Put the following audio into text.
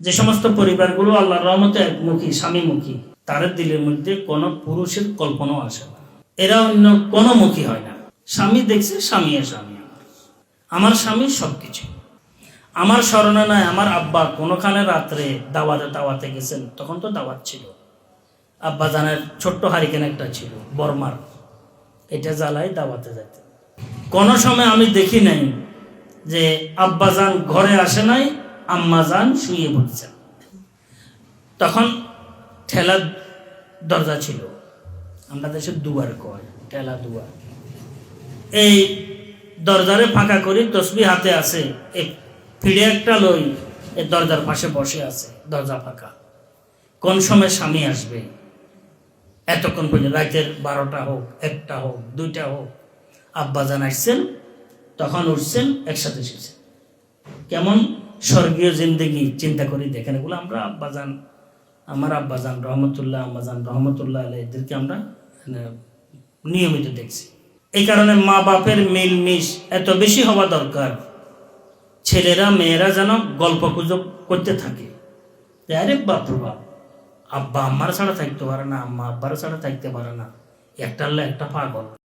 যে সমস্ত পরিবারগুলো আল্লাহর রহমতে একমুখী, স্বামীমুখী, তাদের দিলের মধ্যে কোনো পুরুষের কল্পনাও আসে না। এরা অন্য কোনো মুখী হয় না। স্বামী দেখছে, স্বামী আর স্বামী। আমার স্বামী সবকিছু। আমার স্মরণে নাই আমার আব্বা কোনোখানে রাত্রে দাওয়াতে দাওয়াতে গেছেন, তখন তো দাওয়াত ছিল। আব্বা জানের ছোট্ট হারিকেন একটা ছিল বর্মার এটা জ্বালায় দাওয়াতে যেতে কোনো সময় আমি দেখি নাই যে আব্বা যান ঘরে আসে নাই আম্মা যান শুয়ে পড়ছেন। তখন ঠেলার দরজা ছিল। আমরা দেশে দুয়ার কয়, ঠেলা দুয়ার। এই দরজারে ফাঁকা করি, তসবি হাতে আছে, এই ফিরে একটা লই, এই দরজার পাশে বসে আছে, দরজা ফাঁকা। কোন সময় স্বামী আসবে? এতক্ষণ পর্যন্ত, রাতের বারোটা হোক, একটা হোক, দুইটা হোক। আব্বাজান আসছেন, তখন উঠছেন, একসাথে এসেছেন কেমন? স্বর্গীয় জিন্দগি চিন্তা করি। দেখেন এগুলো আমরা আব্বাজান আমার আব্বাজান রহমতুল্লাহ আম্মাজান রহমতুল্লাহ আলাই এদেরকে আমরা মানে, নিয়মিত দেখছি। এই কারণে মা বাপের মিল মিশ এত বেশি হওয়া দরকার। ছেলেরা মেয়েরা যেন গল্প গুজব করতে থাকে। আরে বাপ বাপ আব্বা আম্মার ছাড়া থাকতে পারে না আম্মা আব্বার ছাড়া থাকতে পারে না। একটা হলে একটা পাগল।